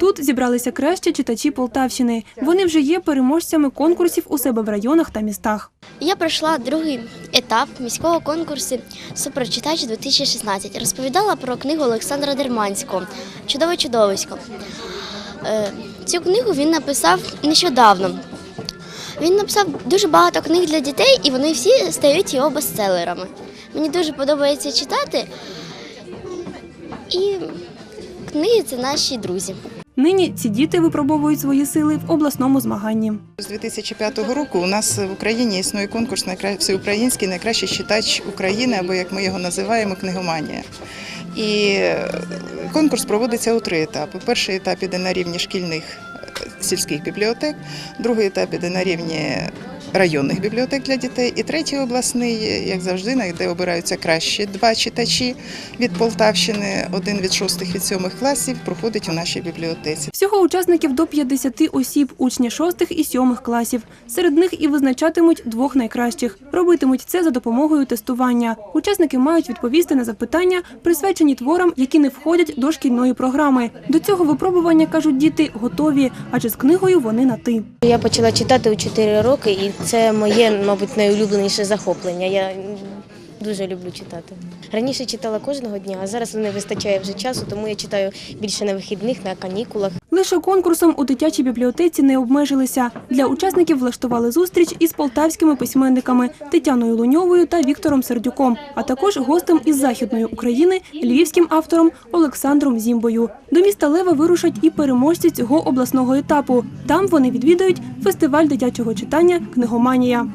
Тут зібралися кращі читачі Полтавщини. Вони вже є переможцями конкурсів у себе в районах та містах. Я пройшла другий етап міського конкурсу Суперчитач 2016. Розповідала про книгу Олександра Дерманського Чудове чудовисько. Е, Цю книгу він написав нещодавно. Він написав дуже багато книг для дітей, і вони всі стають його бестселерами. Мені дуже подобається читати. І книги це наші друзі. Нині ці діти випробовують свої сили в обласному змаганні. З 2005 року у нас в Україні існує конкурс «Найкра- всеукраїнський найкращий читач України, або як ми його називаємо, книгоманія. І конкурс проводиться у три етапи. Перший етап іде на рівні шкільних е, сільських бібліотек, другий етап іде на рівні районних бібліотек для дітей, і третій обласний, як завжди, на де обираються кращі два читачі від Полтавщини, один від шостих від сьомих класів, проходить у нашій бібліотеці. Всього учасників до 50 осіб, учні 6 і 7 класів. Серед них і визначатимуть двох найкращих. Робитимуть це за допомогою тестування. Учасники мають відповісти на запитання, присвячені творам, які не входять до шкільної програми. До цього випробування кажуть діти готові, адже з книгою вони на ти. Я почала читати у 4 роки, і це моє, мабуть, найулюбленіше захоплення. Я дуже люблю читати. Раніше читала кожного дня, а зараз не вистачає вже часу, тому я читаю більше на вихідних, на канікулах. Лише конкурсом у дитячій бібліотеці не обмежилися. Для учасників влаштували зустріч із полтавськими письменниками Тетяною Луньовою та Віктором Сердюком, а також гостем із західної України львівським автором Олександром Зімбою. До міста Лева вирушать і переможці цього обласного етапу. Там вони відвідають фестиваль дитячого читання Книгоманія.